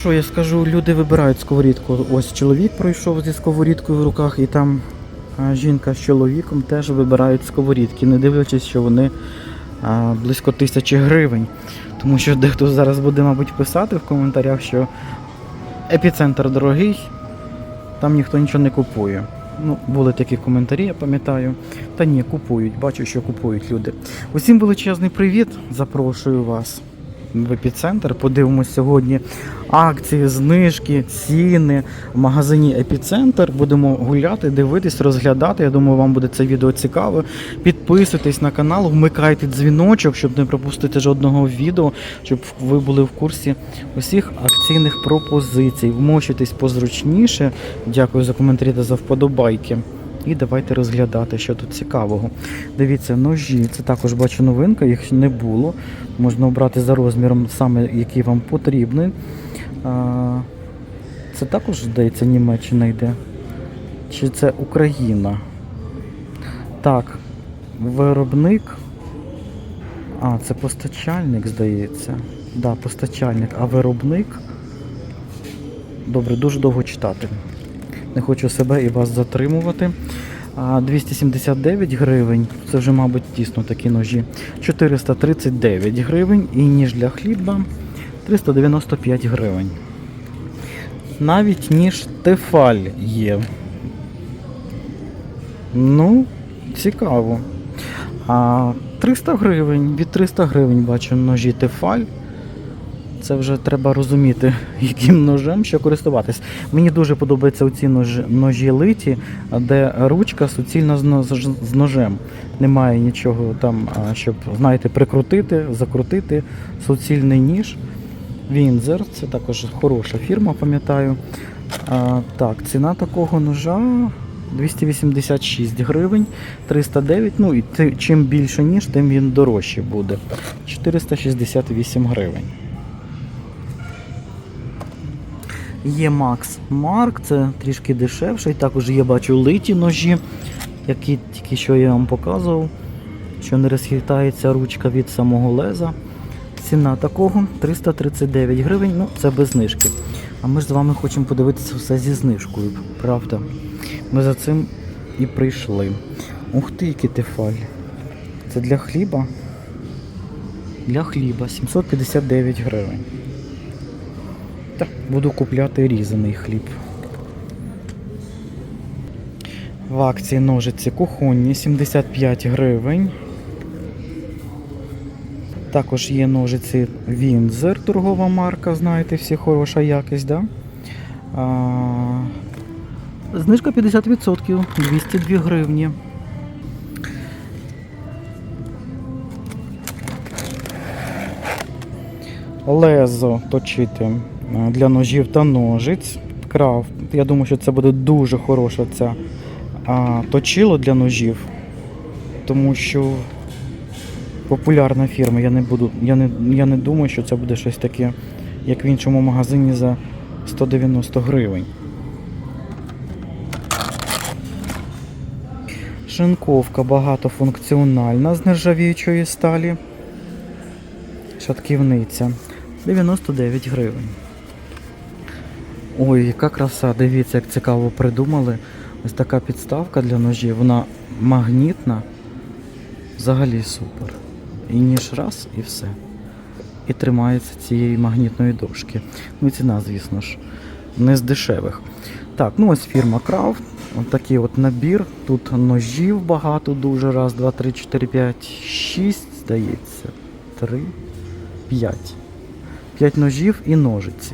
Що я скажу, люди вибирають сковорідку. Ось чоловік пройшов зі сковорідкою в руках, і там жінка з чоловіком теж вибирають сковорідки, не дивлячись, що вони близько тисячі гривень. Тому що дехто зараз буде, мабуть, писати в коментарях, що епіцентр дорогий, там ніхто нічого не купує. Ну, були такі коментарі, я пам'ятаю. Та ні, купують, бачу, що купують люди. Усім величезний привіт. Запрошую вас в епіцентр. Подивимось сьогодні акції, знижки, ціни в магазині Епіцентр. Будемо гуляти, дивитись, розглядати. Я думаю, вам буде це відео цікаво. Підписуйтесь на канал, вмикайте дзвіночок, щоб не пропустити жодного відео, щоб ви були в курсі усіх акційних пропозицій. Вмощуйтесь позручніше. Дякую за коментарі та за вподобайки. І давайте розглядати, що тут цікавого. Дивіться, ножі. Це також бачу новинка, їх не було. Можна обрати за розміром саме, який вам потрібний. Це також, здається, Німеччина йде. Чи це Україна? Так, виробник. А, це постачальник, здається. Да, постачальник, а виробник. Добре, дуже довго читати. Не хочу себе і вас затримувати. 279 гривень. Це вже, мабуть, тісно такі ножі. 439 гривень і ніж для хліба 395 гривень. Навіть ніж Тефаль є. Ну, цікаво. А 300 гривень, від 300 гривень бачу ножі Тефаль. Це вже треба розуміти, яким ножем що користуватись. Мені дуже подобаються ці ножі, ножі литі, де ручка суцільна з нож- з ножем. Немає нічого там, щоб, знаєте, прикрутити, закрутити. Суцільний ніж. Вінзер, це також хороша фірма, пам'ятаю. Так, ціна такого ножа 286 гривень, 309. Ну і чим більше ніж, тим він дорожче буде. 468 гривень. Є Max Mark, це трішки дешевший. Також є, бачу, литі ножі, які тільки що я вам показував, що не розхитається ручка від самого леза. Ціна такого 339 гривень, ну це без знижки. А ми ж з вами хочемо подивитися все зі знижкою, правда? Ми за цим і прийшли. Ух ти, який тефаль. Це для хліба? Для хліба 759 гривень. Буду купляти різаний хліб. В акції ножиці кухонні 75 гривень. Також є ножиці Вінзер, торгова марка, знаєте, всі хороша якість, да? А, знижка 50%, 202 гривні. Лезо точити для ножів та ножиць. Крафт. Я думаю, що це буде дуже хороша ця а, точило для ножів, тому що популярна фірма. Я не буду, я не, я не думаю, що це буде щось таке, як в іншому магазині за 190 гривень. Шинковка багатофункціональна з нержавіючої сталі. Шатківниця 99 гривень. Ой, яка краса, дивіться, як цікаво придумали. Ось така підставка для ножів, вона магнітна. Взагалі супер. І ніж раз і все. І тримається цієї магнітної дошки. Ну і ціна, звісно ж, не з дешевих. Так, ну ось фірма Крафт. Ось такий от набір. Тут ножів багато дуже. Раз, два, три, чотири, п'ять, шість, здається. Три, п'ять. П'ять ножів і ножиці.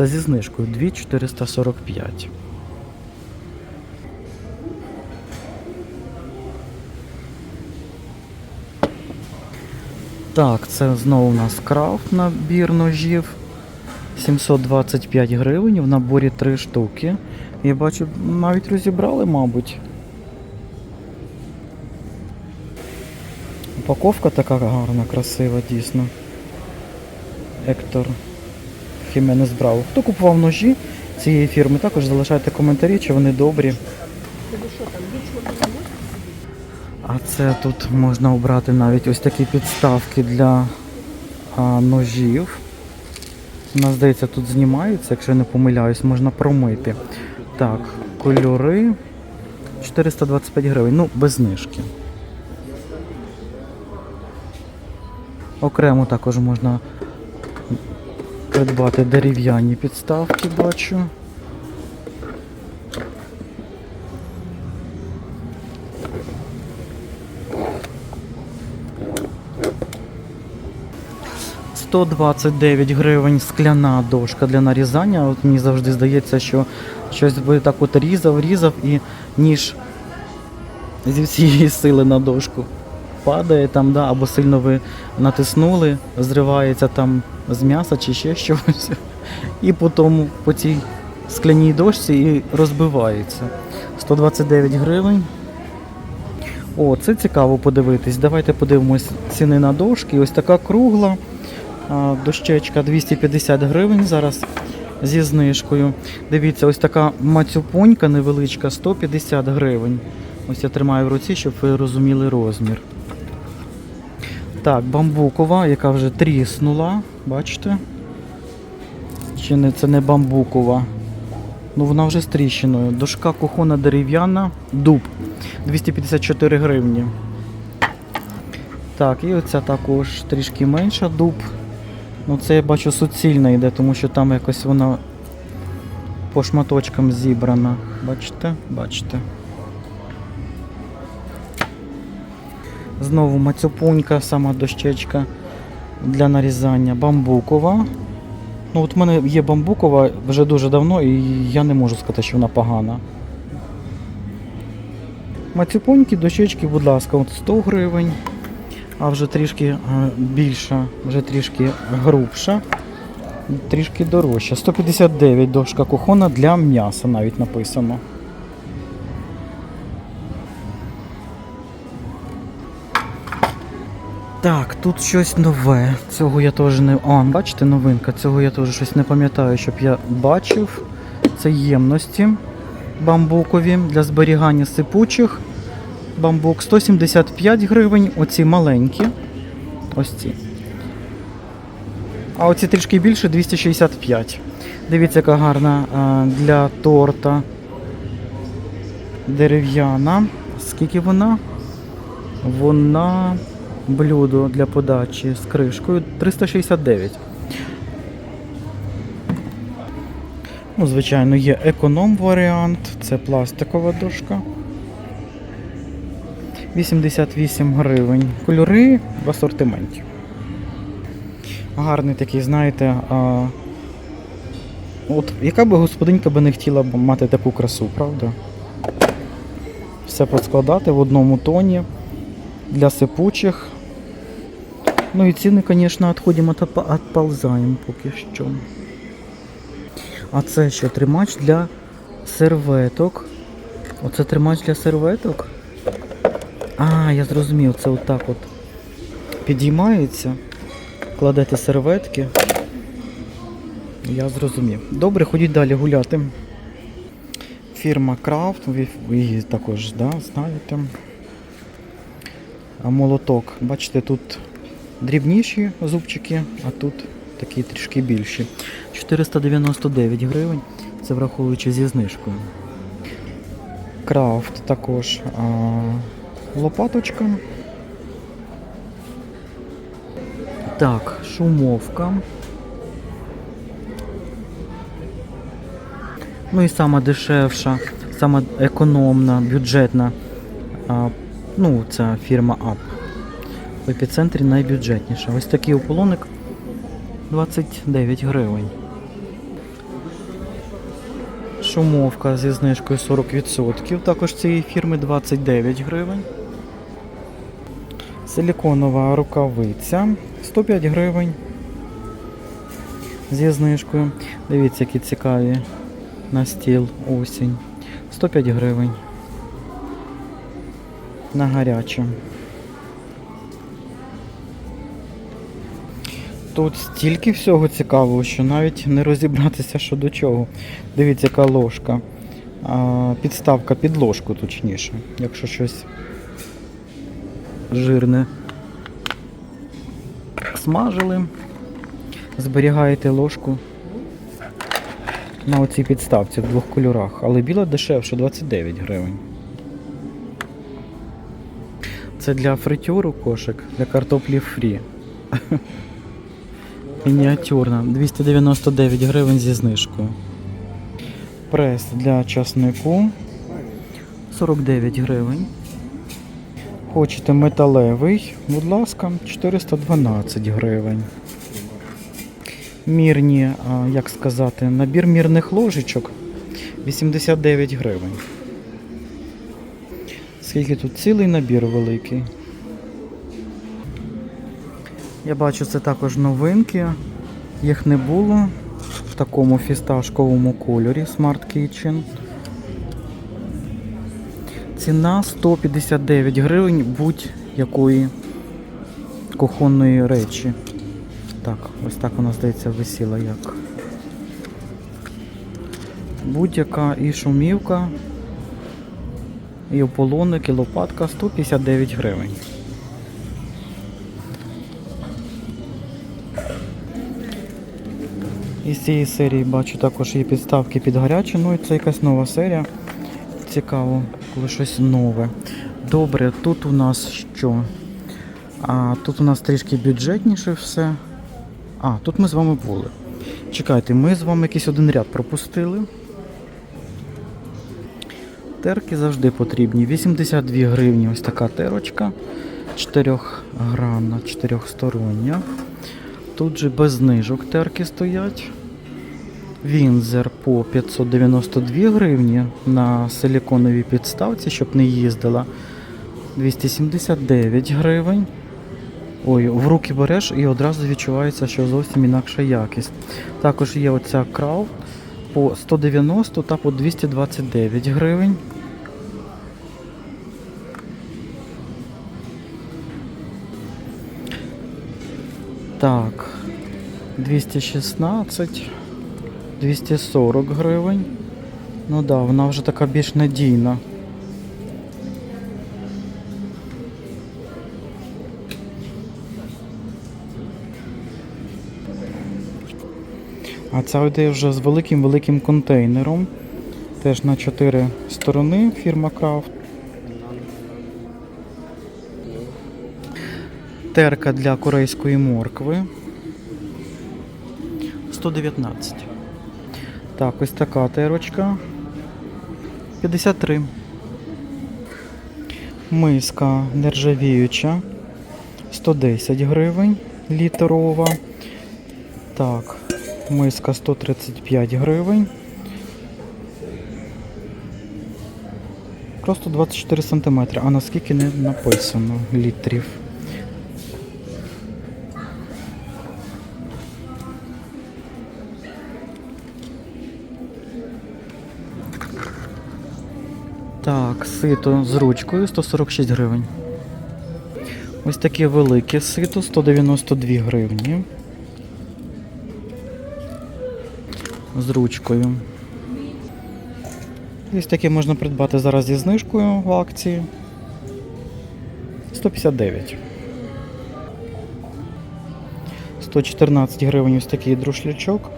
Це зі знижкою 2,445. Так, це знову у нас крафт набір ножів. 725 гривень, в наборі 3 штуки. Я бачу, навіть розібрали, мабуть. Упаковка така гарна, красива, дійсно. Ектор Хіменес Браво. Хто купував ножі цієї фірми, також залишайте коментарі, чи вони добрі. А це тут можна обрати навіть ось такі підставки для а, ножів. У нас, здається, тут знімаються, якщо я не помиляюсь, можна промити. Так, кольори 425 гривень, ну, без знижки. Окремо також можна придбати дерев'яні підставки, бачу. «129 гривень скляна дошка для нарізання. От мені завжди здається, що щось би так от різав, різав і ніж зі всієї сили на дошку падає там, да, або сильно ви натиснули, зривається там з м'яса чи ще щось. І потім по цій скляній дошці і розбивається. 129 гривень. О, це цікаво подивитись. Давайте подивимось ціни на дошки. Ось така кругла. Дощечка 250 гривень зараз зі знижкою. Дивіться, ось така мацюпонька невеличка 150 гривень. Ось я тримаю в руці, щоб ви розуміли розмір. Так, бамбукова, яка вже тріснула, бачите? Чи не це не бамбукова? Ну вона вже з тріщиною. Дошка кухона дерев'яна, дуб 254 гривні. Так, і оця також трішки менша дуб. Ну це я бачу суцільна йде, тому що там якось вона по шматочкам зібрана. Бачите? Бачите. Знову мацюпунька, сама дощечка для нарізання. Бамбукова. Ну от в мене є бамбукова вже дуже давно і я не можу сказати, що вона погана. Мацюпоньки, дощечки, будь ласка, от 100 гривень, а вже трішки е, більша, вже трішки грубша, трішки дорожча. 159 дошка кухона для м'яса навіть написано. Так, тут щось нове. Цього я теж не. А, бачите, новинка. Цього я теж щось не пам'ятаю, щоб я бачив. Це ємності бамбукові для зберігання сипучих. Бамбук 175 гривень, оці маленькі. Ось ці. А оці трішки більше 265. Дивіться, яка гарна а, для торта. Дерев'яна. Скільки вона? Вона блюдо для подачі з кришкою 369. Ну, звичайно, є економ варіант, це пластикова дошка. 88 гривень. Кольори в асортименті. Гарний такий, знаєте, а... от яка би господинька би не хотіла б мати таку красу, правда? Все поскладати в одному тоні для сипучих. Ну і ціни, звісно, відходимо та відползаємо поки що. А це що, тримач для серветок. Оце тримач для серветок. А, я зрозумів, це отак от підіймається. Кладете серветки. Я зрозумів. Добре, ходіть далі гуляти. Фірма Крафт, ви її також да, знаєте. Молоток. Бачите, тут дрібніші зубчики, а тут такі трішки більші. 499 гривень. Це враховуючи зі знижкою. Крафт також а, лопаточка. Так, шумовка. Ну і сама дешевша, сама економна, бюджетна. А, ну, це фірма АП. Епіцентрі найбюджетніша. Ось такий ополоник 29 гривень. Шумовка зі знижкою 40%. Також цієї фірми 29 гривень. Силіконова рукавиця 105 гривень. Зі знижкою. Дивіться, які цікаві на стіл осінь. 105 гривень. На гарячу. Тут стільки всього цікавого, що навіть не розібратися, що до чого. Дивіться, яка ложка. А, підставка під ложку, точніше, якщо щось жирне смажили. зберігаєте ложку на оцій підставці в двох кольорах, але біла дешевше 29 гривень. Це для фритюру кошик, для картоплі фрі. Мініатюрна, 299 гривень зі знижкою. Прес для часнику 49 гривень. Хочете металевий, будь ласка, 412 гривень. Мірні, як сказати, набір мірних ложечок 89 гривень. Скільки тут цілий набір великий. Я бачу, це також новинки. Їх не було в такому фісташковому кольорі Smart Kitchen. Ціна 159 гривень будь-якої кухонної речі. Так, ось так вона, здається, висіла як. Будь-яка і шумівка, і ополоник, і лопатка 159 гривень. Із цієї серії бачу також є підставки під гарячу, ну і це якась нова серія. Цікаво, коли щось нове. Добре, тут у нас що? А, тут у нас трішки бюджетніше все. А, тут ми з вами були. Чекайте, ми з вами якийсь один ряд пропустили. Терки завжди потрібні. 82 гривні ось така терочка. 4гранна, 4стороння. Тут же без знижок терки стоять. Вінзер по 592 гривні на силіконовій підставці, щоб не їздила. 279 гривень. Ой, в руки береш і одразу відчувається, що зовсім інакша якість. Також є оця крав по 190 та по 229 гривень. Так, 216, 240 гривень. Ну да, вона вже така більш надійна. А ця йде вже з великим-великим контейнером. Теж на 4 сторони фірма Крафт. Терка для корейської моркви. 119. Так, ось така терочка. 53. Миска нержавіюча. 110 гривень літерова. Так, миска 135 гривень. Просто 24 см, а наскільки не написано літрів. Сито з ручкою 146 гривень. Ось таке велике сито 192 гривні. З ручкою. Ось таке можна придбати зараз зі знижкою в акції. 159. 114 гривень ось такий друшлячок.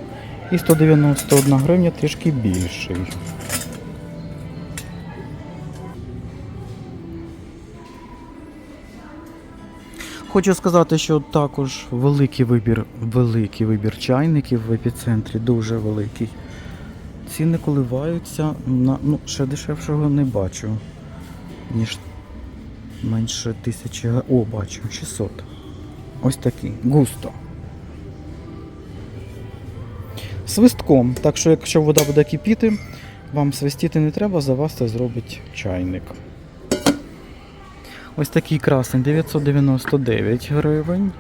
І 191 гривня трішки більший. Хочу сказати, що також великий вибір, великий вибір чайників в епіцентрі, дуже великий. Ціни коливаються на ну, ще дешевшого не бачу, ніж менше тисячі. О, бачу, 600. Ось такий. Густо. Свистком. Так що, якщо вода буде кипіти, вам свистіти не треба, за вас це зробить чайник. Ось такий красний 999 гривень.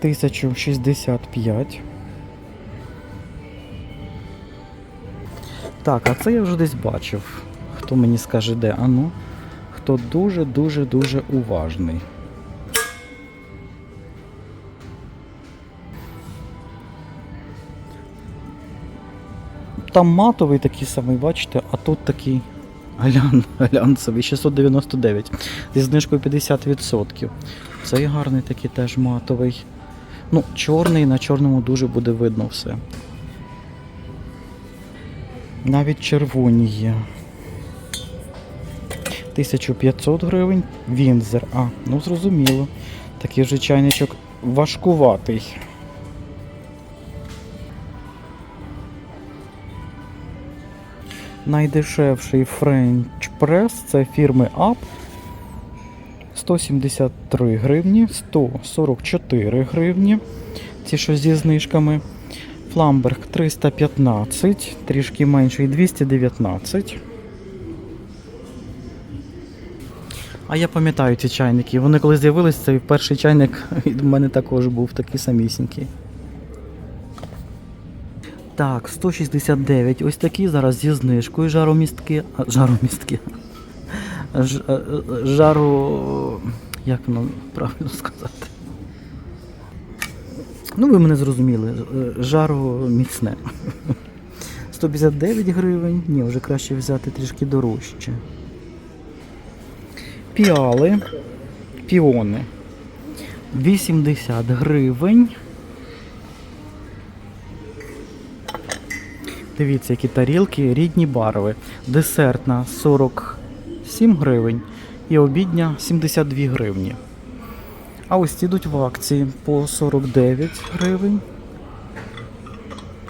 Тисячу шістдесят п'ять. Так, а це я вже десь бачив. Хто мені скаже де? Ану, хто дуже-дуже дуже уважний. Там матовий такий самий, бачите, а тут такий Глян, глянцевий 699 зі знижкою 50%. Цей гарний такий теж матовий. Ну, чорний, на чорному дуже буде видно все. Навіть червоні є. 1500 гривень. Вінзер. А, ну зрозуміло. Такий вже чайничок важкуватий. Найдешевший French Press це фірми Up. 173 гривні, 144 гривні. Ці що зі знижками. Фламберг 315, трішки менший 219. А я пам'ятаю ці чайники. Вони коли з'явилися, цей перший чайник від мене також був такий самісінький. Так, 169. Ось такі зараз зі знижкою жаромістки. Жаромістки. Ж, е, е, жару. Як воно правильно сказати? Ну, ви мене зрозуміли. Е, Жару міцне. 159 гривень. Ні, вже краще взяти трішки дорожче. Піали. Піони. 80 гривень. Дивіться, які тарілки, рідні барви. Десертна 47 гривень і обідня 72 гривні. А ось ці йдуть в акції по 49 гривень.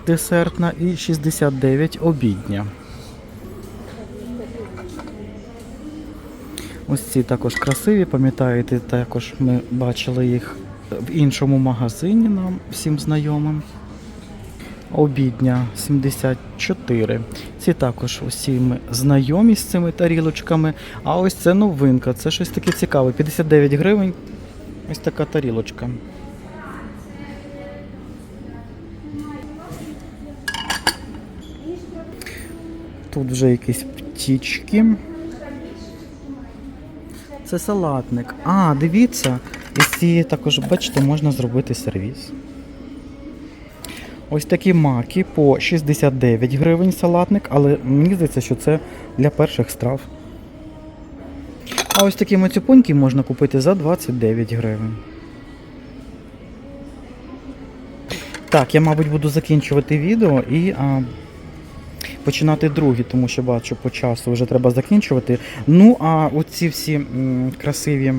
Десертна і 69 обідня. Ось ці також красиві, пам'ятаєте, також ми бачили їх в іншому магазині нам всім знайомим. Обідня 74. Ці також усі ми знайомі з цими тарілочками. А ось це новинка, це щось таке цікаве. 59 гривень. Ось така тарілочка. Тут вже якісь птічки. Це салатник. А, дивіться, із цієї також, бачите, можна зробити сервіс. Ось такі маки по 69 гривень салатник, але мені здається, що це для перших страв. А ось такі мацюпоньки можна купити за 29 гривень. Так, я, мабуть, буду закінчувати відео і а, починати другі, тому що бачу по часу вже треба закінчувати. Ну, а оці всі м, красиві,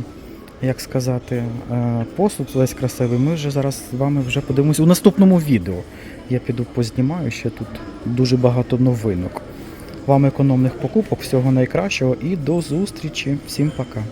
як сказати, е, посуд весь красивий, ми вже зараз з вами вже подивимося у наступному відео. Я піду познімаю ще тут дуже багато новинок. Вам економних покупок, всього найкращого і до зустрічі. Всім пока.